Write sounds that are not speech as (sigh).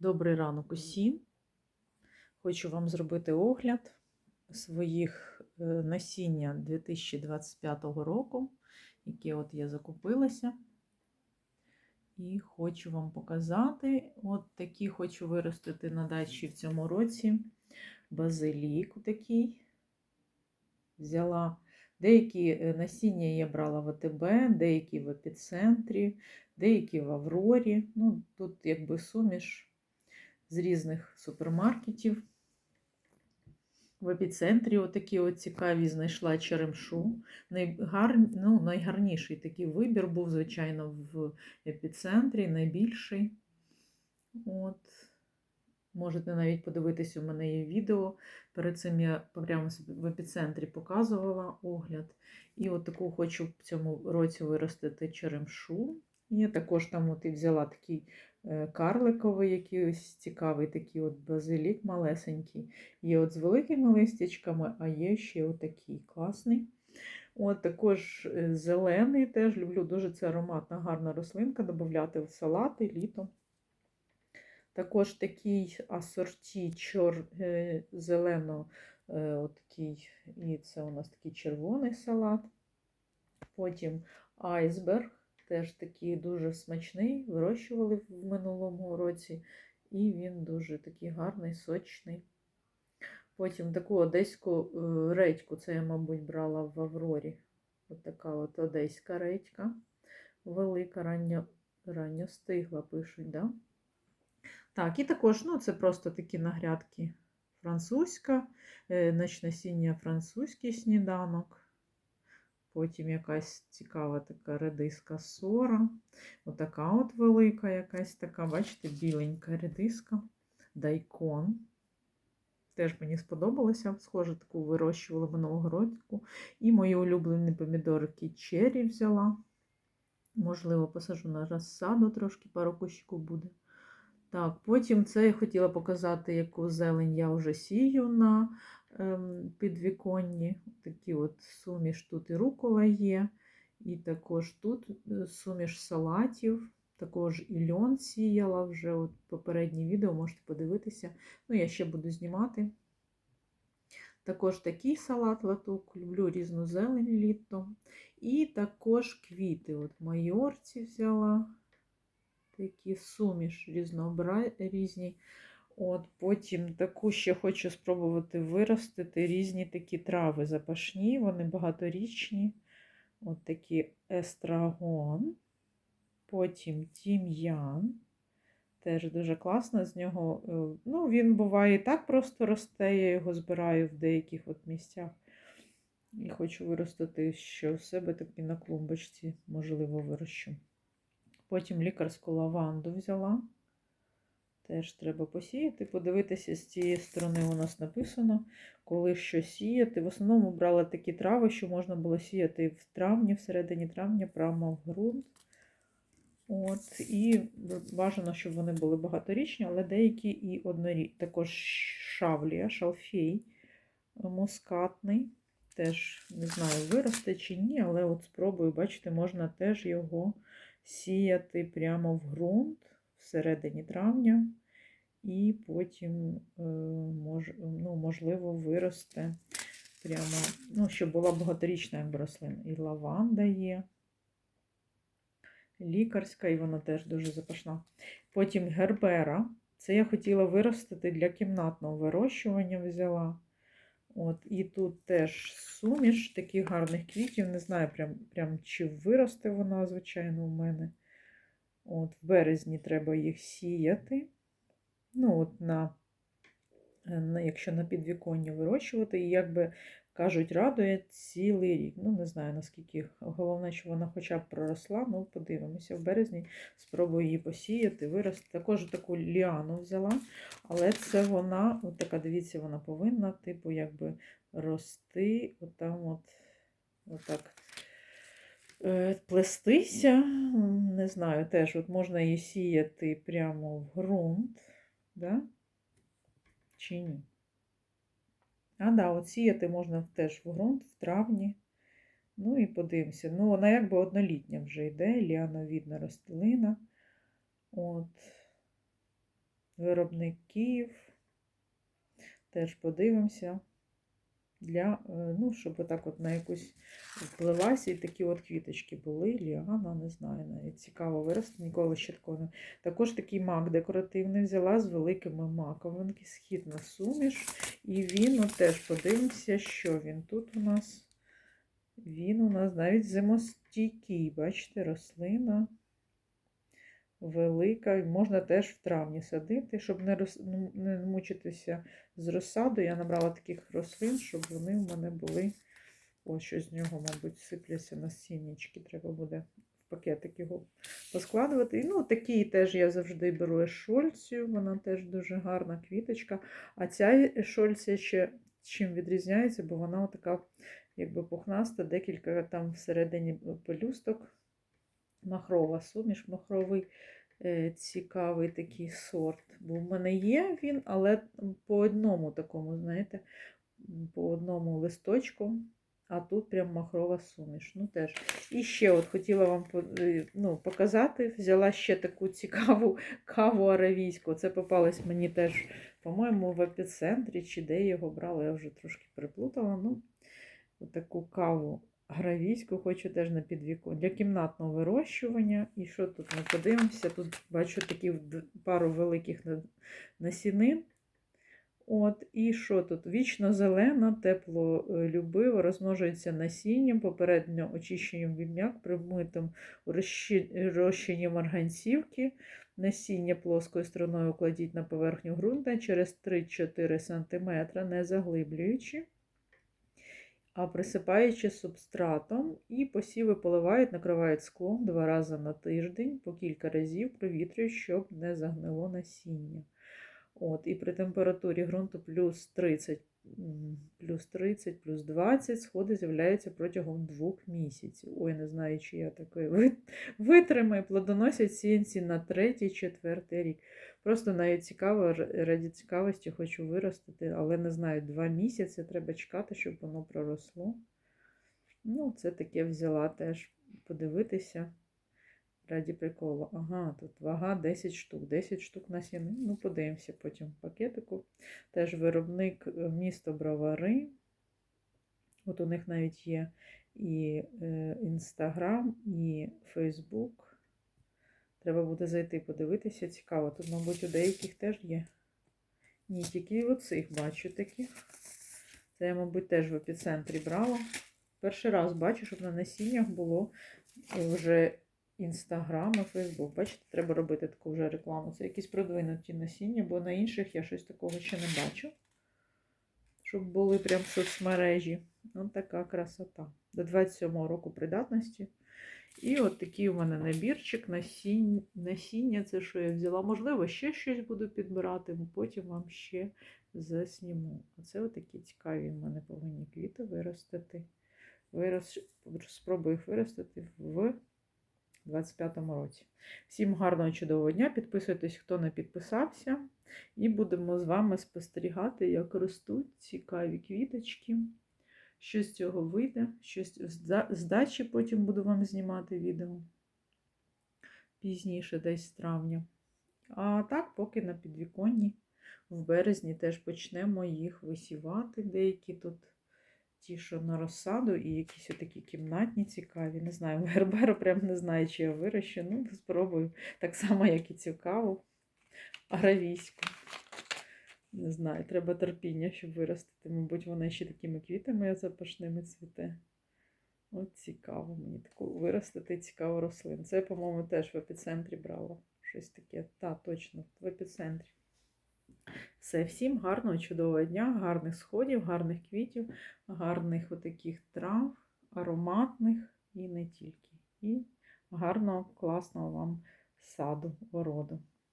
Добрий ранок усім. Хочу вам зробити огляд своїх е, насіння 2025 року, які от я закупилася. І хочу вам показати, от такі хочу виростити на дачі в цьому році. Базилік такий. Взяла деякі е, насіння я брала в АТБ, деякі в епіцентрі, деякі в Аврорі. Ну, тут якби суміш з різних супермаркетів. В епіцентрі отакі от цікаві знайшла черемшу. Найгар... ну, найгарніший такий вибір був, звичайно, в епіцентрі, найбільший. От. Можете навіть подивитись, у мене є відео. Перед цим я прямо в епіцентрі показувала огляд. І от таку хочу в цьому році виростити черемшу. І також там от і взяла такий карликовий, якийсь цікавий такий от базилік малесенький. Є от з великими листячками, а є ще отакий класний. От Також е, зелений, теж люблю дуже це ароматна, гарна рослинка, додати в салати літом. Також такий асорті чор, е, зелено, такий, і це у нас такий червоний салат. Потім айсберг. Теж такий дуже смачний, вирощували в минулому році, і він дуже такий гарний, сочний. Потім таку одеську е, редьку, це я, мабуть, брала в Аврорі. Ось така от одеська редька. Велика, ранньо, ранньо стигла, пишуть, да? Так, і також, ну, це просто такі нагрядки французька, е, насіння французький сніданок. Потім якась цікава така редиска сора. Отака от велика якась така, бачите, біленька редиска, дайкон. Теж мені сподобалося, схоже, таку вирощувала минулого року. І мої улюблені помідорки черрі взяла. Можливо, посажу на розсаду, трошки пару кущиків буде. Так, Потім це я хотіла показати, яку зелень я вже сію на підвіконні. Такі от суміш тут і рукола є, і також тут е, суміш салатів, також і льон сіяла вже от попереднє відео, можете подивитися. Ну, я ще буду знімати. Також такий салат латук, люблю різну зелень літом. І також квіти. От майорці взяла такі суміш різні. От Потім таку ще хочу спробувати виростити різні такі трави запашні, вони багаторічні. От такі естрагон. Потім тім'ян. Теж дуже класно з нього. Е, ну, Він буває і так просто росте, я його збираю в деяких от місцях. І хочу виростити що в себе таки на клумбочці, можливо, вирощу. Потім лікарську лаванду взяла. Теж треба посіяти, подивитися, з цієї сторони у нас написано, коли що сіяти. В основному брала такі трави, що можна було сіяти в травні, в середині травня, прямо в ґрунт. От, І бажано, щоб вони були багаторічні, але деякі і однорічні. Також шавлія, шалфей мускатний. Теж не знаю, виросте чи ні, але от спробую, бачите, можна теж його сіяти прямо в ґрунт всередині травня, і потім, е, ну, можливо, виросте прямо, ну, щоб була багаторічна як рослина. І лаванда є, лікарська, і вона теж дуже запашна. Потім гербера. Це я хотіла виростити для кімнатного вирощування взяла. От, І тут теж суміш таких гарних квітів. Не знаю, прям, прям чи виросте вона, звичайно, у мене. От, В березні треба їх сіяти. Ну, от на, на Якщо на підвіконні вирощувати, і, як би кажуть, радує цілий рік. Ну, не знаю, наскільки. Головне, що вона хоча б проросла, ну, подивимося. В березні спробую її посіяти, вирости. Також таку ліану взяла, але це вона, от така, дивіться, вона повинна, типу, якби рости, от, отак. Е, плестися, не знаю, теж от можна її сіяти прямо в ґрунт, да? чи ні? А, да, от сіяти можна теж в ґрунт в травні. Ну і подивимося. Ну, вона якби однолітня вже йде, ліановідна рослина. От. Київ. Теж подивимося. Для, е, ну, щоб отак от на якусь вплилася, і такі от квіточки були. Ліана, не знаю, навіть цікаво вирости, ніколи ще такого не. Також такий мак декоративний взяла з великими маковинки, східна суміш. І він, от теж подивимося, що він тут у нас. Він у нас навіть зимостійкий, бачите, рослина велика. Можна теж в травні садити, щоб не роз... ну, не мучитися з розсаду. Я набрала таких рослин, щоб вони в мене були. Ось що з нього, мабуть, сипляться насіннячки. Треба буде в пакетик його поскладувати. І, ну, такі теж я завжди беру ешольцію, вона теж дуже гарна квіточка. А ця ешольція ще чим відрізняється, бо вона така якби пухнаста, декілька там всередині пелюсток. Махрова суміш, махровий е, цікавий такий сорт. Бо в мене є він, але по одному такому, знаєте, по одному листочку, а тут прям махрова суміш. Ну теж. І ще от хотіла вам е, ну, показати, взяла ще таку цікаву каву аравійську. Це попалось мені теж, по-моєму, в епіцентрі, чи де його брала, я вже трошки переплутала. Ну, таку каву гравійську хочу теж на підвіку для кімнатного вирощування. І що тут ми подивимося? Тут бачу такі пару великих насінин. От, І що тут? Вічно зелена, теплолюбива, розмножується насінням, попередньо очищенням вім'як, примитим розчинням марганцівки. Насіння плоскою стороною кладіть на поверхню ґрунта через 3-4 см, не заглиблюючи а присипаючи субстратом, і посіви поливають, накривають склом два рази на тиждень, по кілька разів провітрюють, щоб не загнило насіння. От, І при температурі ґрунту плюс 30, плюс 30, плюс 20 сходи з'являються протягом двох місяців. Ой, не знаю, чи я такої витримаю, плодоносять сінці на третій, четвертий рік. Просто навіть цікаво, раді цікавості хочу виростити, але не знаю, два місяці треба чекати, щоб воно проросло. Ну, це таке взяла теж подивитися. Раді приколу. Ага, тут вага 10 штук, 10 штук насіни. Ну, подивимося потім в пакетику. Теж виробник е, місто Бровари. От у них навіть є і Інстаграм, і Фейсбук. Треба буде зайти подивитися. Цікаво. Тут, мабуть, у деяких теж є. Ні, тільки оцих бачу таких. Це я, мабуть, теж в епіцентрі брала. Перший раз бачу, щоб на насіннях було вже Інстаграм і Фейсбук. Бачите, треба робити таку вже рекламу. Це якісь продвинуті насіння, бо на інших я щось такого ще не бачу. Щоб були прям соцмережі. Ось така красота. До 27-го року придатності. І от такий у мене набірчик насіння. насіння. Це що я взяла. Можливо, ще щось буду підбирати, потім вам ще засніму. Оце отакі цікаві в мене повинні квіти виростити. Вирос... Спробую їх виростити в 25-му році. Всім гарного чудового дня! Підписуйтесь, хто не підписався, і будемо з вами спостерігати, як ростуть цікаві квіточки. Що з цього вийде, щось з дачі потім буду вам знімати відео пізніше, десь з травня. А так, поки на підвіконні в березні теж почнемо їх висівати. Деякі тут ті, що на розсаду, і якісь такі кімнатні цікаві. Не знаю, (laughs) герберу прям не знаю, чи я вирощу. Ну, спробую. Так само, як і цю каву аравійську. Не знаю, треба терпіння, щоб виростити. Мабуть, вона ще такими квітами запашними цвіте. От цікаво мені таку виростити цікаву рослину. Це, по-моєму, теж в епіцентрі брала. Щось таке. Та, точно, в епіцентрі. Все, всім гарного, чудового дня, гарних сходів, гарних квітів, гарних отаких трав, ароматних і не тільки. І гарного, класного вам саду, городу.